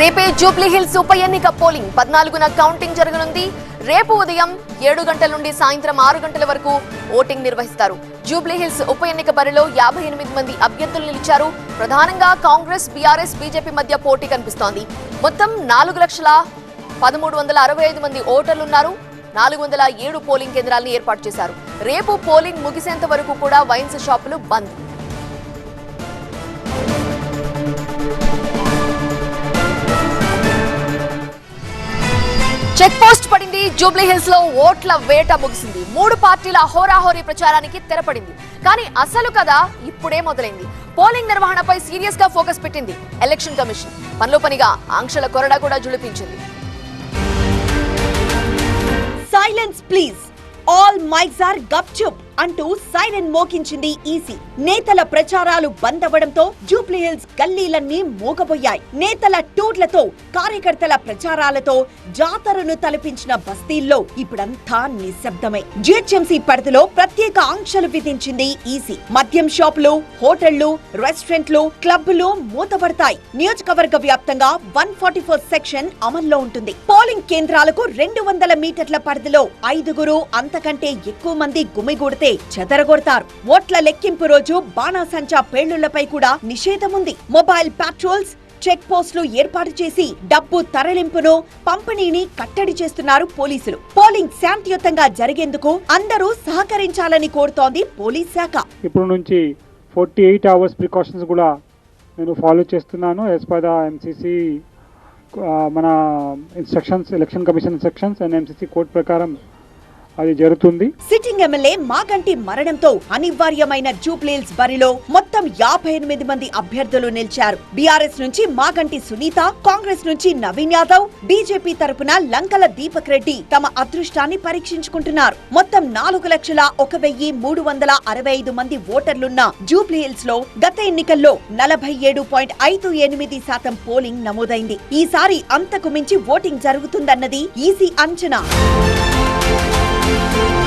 రేపే Jubilee hills ఉప ఎన్నిక పోలింగ్. పద్నాలుగున కౌంటింగ్ జరగనుంది. రేపు ఉదయం ఏడు గంటల నుండి సాయంత్రం ఆరు గంటల వరకు ఓటింగ్ నిర్వహిస్తారు. జూబ్లీ హిల్స్ ఉప ఎన్నిక బరిలో యాభై ఎనిమిది మంది అభ్యర్థులు నిలిచారు. ప్రధానంగా కాంగ్రెస్ బీఆర్ఎస్ బీజేపీ మధ్య పోటీ కనిపిస్తోంది. మొత్తం నాలుగు లక్షల పదమూడు వందల అరవై ఐదు మంది ఓటర్లున్నారు. నాలుగు వందల ఏడు పోలింగ్ కేంద్రాలను ఏర్పాటు చేశారు. రేపు పోలింగ్ ముగిసేంత వరకు కూడా వైన్స్ షాపులు బంద్. చెక్ పోస్ట్ పడింది. జూబ్లీ హిల్స్లో ఓట్ల వేట ముగిసింది. మూడు పార్టీల హోరాహోరీ ప్రచారానికి తెరపడింది. కానీ అసలు కథ ఇప్పుడే మొదలైంది. పోలింగ్ నిర్వహణపై సీరియస్గా ఫోకస్ పెట్టింది ఎలక్షన్ కమిషన్. పనిలో పనిగా ఆంక్షల కొరడా కూడా జుడిపించింది silence please all mikes are గప్చుప్ అంటూ సైరన్ మోగించింది ఈసీ నేతల ప్రచారాలు బంద్ అవ్వడంతో జూబ్లీహిల్స్ గల్లీలన్నీ మూగబోయాయి. నేతల టూర్లతో కార్యకర్తల ప్రచారాలతో జాతరను తలపించిన బస్తీల్లో ఇప్పుడంతా నిశ్శబ్దమే. జిహెచ్ఎంసీ పరిధిలో ప్రత్యేక ఆంక్షలు విధించింది ఈసీ మద్యం షాపులు హోటళ్ళు రెస్టారెంట్లు క్లబ్లు మూతపడతాయి. నియోజకవర్గ వ్యాప్తంగా వన్ ఫార్టీ ఫోర్ సెక్షన్ అమల్లో ఉంటుంది. పోలింగ్ కేంద్రాలకు రెండు వందల మీటర్ల పరిధిలో ఐదుగురు అంతకంటే ఎక్కువ మంది గుమిగూడితే చెదరగొడతారు. ఓట్ల లెక్కింపు రోజు బాణాసంచా పేలుళ్ళపై కూడా నిషేధం ఉంది మొబైల్ పాట్రోల్స్ చెక్ పోస్టులు ఏర్పాటు చేసి డబ్బు తరలింపును పంపిణీని కట్టడి చేస్తున్నారు పోలీసులు. పోలింగ్ శాంతియుతంగా జరిగేందుకు అందరూ సహకరించాలని కోరుతోంది పోలీస్ శాఖ. ఇప్పుడు నుంచి ఫార్టీ ఎయిట్ అవర్స్ ప్రికాషన్స్ కూడా నేను ఫాలో చేస్తున్నాను యాజ్ పర్ ద ఎంసీసీ మన instructions election commission instructions and MCC court ప్రకారం. అది జరుగుతుంది. సిట్టింగ్ ఎమ్మెల్యే మాగంటి మరణంతో అనివార్యమైన జూబ్లీల్స్ బరిలో మొత్తం యాభై ఎనిమిది మంది అభ్యర్థులు నిలిచారు. బీఆర్ఎస్ నుంచి మాగంటి సునీత కాంగ్రెస్ నుంచి నవీన్ యాదవ్ బీజేపీ తరపున లంకల దీపక్ రెడ్డి తమ అదృష్టాన్ని పరీక్షించుకుంటున్నారు. మొత్తం నాలుగు లక్షల ఒక వెయ్యి మూడు వందల అరవై ఐదు మంది ఓటర్లున్న జూబ్లీ లో గత ఎన్నికల్లో నలభై ఏడు పాయింట్ ఐదు ఎనిమిది శాతం పోలింగ్ నమోదైంది. ఈసారి అంతకు మించి ఓటింగ్ జరుగుతుందన్నది ఈసీ అంచనా. Thank you.